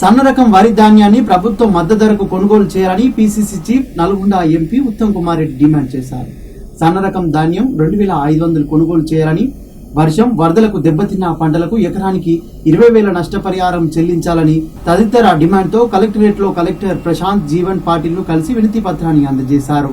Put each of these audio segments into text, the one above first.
సన్న రకం వరి ధాన్యాన్ని ప్రభుత్వం మద్దతు ధరకు కొనుగోలు చేయాలని PCC chief Nalgonda MP Uttam Kumar Reddy demand చేశారు. సన్న రకం ధాన్యం రెండు వేల ఐదు వందలు కొనుగోలు చేయాలని వర్షం వరదలకు దెబ్బతిన్న పంటలకు ఎకరానికి ఇరవై వేల నష్టపరిహారం చెల్లించాలని తదితర డిమాండ్తో కలెక్టరేట్లో కలెక్టర్ ప్రశాంత్ జీవన్ పాటిల్ను కలిసి వినతి పత్రాన్ని అందజేశారు.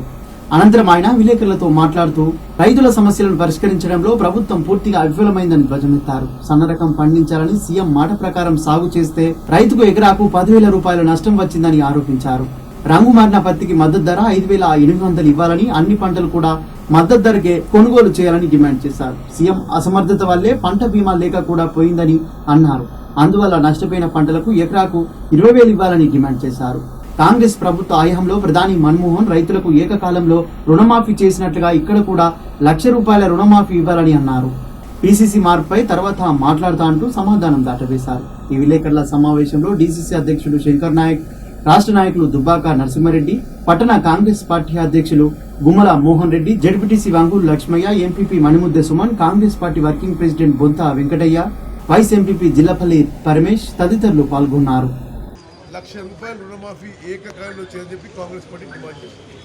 అనంతరం ఆయన విలేకరులతో మాట్లాడుతూ రైతుల సమస్యలను పరిష్కరించడంలో ప్రభుత్వం పూర్తిగా విఫలమైందని ధ్వజమెత్తారు. సన్న రకం పండించాలని సీఎం మాట ప్రకారం సాగు చేస్తే రైతుకు ఎకరాకు పదివేల రూపాయల నష్టం వచ్చిందని ఆరోపించారు. రంగు మారిన పత్తికి మద్దతు ధర ఐదు వేల ఎనిమిది వందలు ఇవ్వాలని అన్ని పంటలు కూడా మద్దతు ధరకే కొనుగోలు చేయాలని డిమాండ్ చేశారు. సీఎం అసమర్థత వల్లే పంట బీమా లేక కూడా పోయిందని అన్నారు. అందువల్ల నష్టపోయిన పంటలకు ఎకరాకు ఇరవై వేలు ఇవ్వాలని డిమాండ్ చేశారు. కాంగ్రెస్ ప్రభుత్వ హయాంలో ప్రధాని మన్మోహన్ రైతులకు ఏకకాలంలో రుణమాఫీ చేసినట్లుగా ఇక్కడ కూడా లక్ష రూపాయల రుణమాఫీ ఇవ్వాలని అన్నారు. పిసిసి మార్పుపై తర్వాత మాట్లాడుతా అంటూ సమాధానం దాటవేశారు. ఈ విలేకరుల సమావేశంలో డీసీసీ అధ్యక్షుడు శంకర్ నాయక్ రాష్ట్ర నాయకులు దుబ్బాక నరసింహారెడ్డి పట్టణ కాంగ్రెస్ పార్టీ అధ్యక్షులు Gummala Mohan Reddy ZPTC Vanguru Lakshmaiah MPP Manimudde Suman Congress party working president Bonta Venkataiah vice MPP Jillapalli Paramesh తదితరులు పాల్గొన్నారు. లక్ష రూపాయల రుణమాఫీ ఏకకాలంలో చేయని చెప్పి కాంగ్రెస్ పార్టీ డిమాండ్ చేస్తుంది.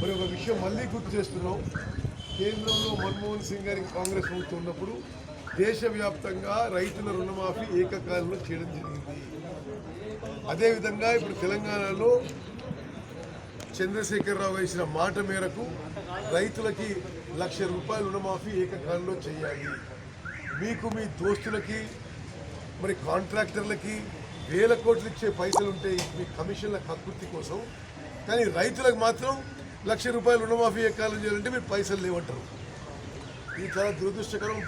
మరి ఒక విషయం మళ్ళీ గుర్తు చేస్తున్నాం. కేంద్రంలో మన్మోహన్ సింగ్ గారికి కాంగ్రెస్ ప్రభుత్వం ఉన్నప్పుడు దేశవ్యాప్తంగా రైతుల రుణమాఫీ ఏకకాలంలో చేయడం జరిగింది. అదేవిధంగా ఇప్పుడు తెలంగాణలో చంద్రశేఖరరావు గారు ఇచ్చిన మాట మేరకు రైతులకి లక్ష రూపాయల రుణమాఫీ ఏకకాలంలో చేయాలి. మీకు మీ దోస్తులకి మరి కాంట్రాక్టర్లకి వేల కోట్లు ఇచ్చే పైసలు ఉంటాయి మీ కమిషన్ల కకృతి కోసం కానీ రైతులకు మాత్రం లక్ష రూపాయలు రుణమాఫీ ఎక్కాలని చేయాలంటే మీరు పైసలు లేవంటారు. ఇది చాలా దురదృష్టకరం.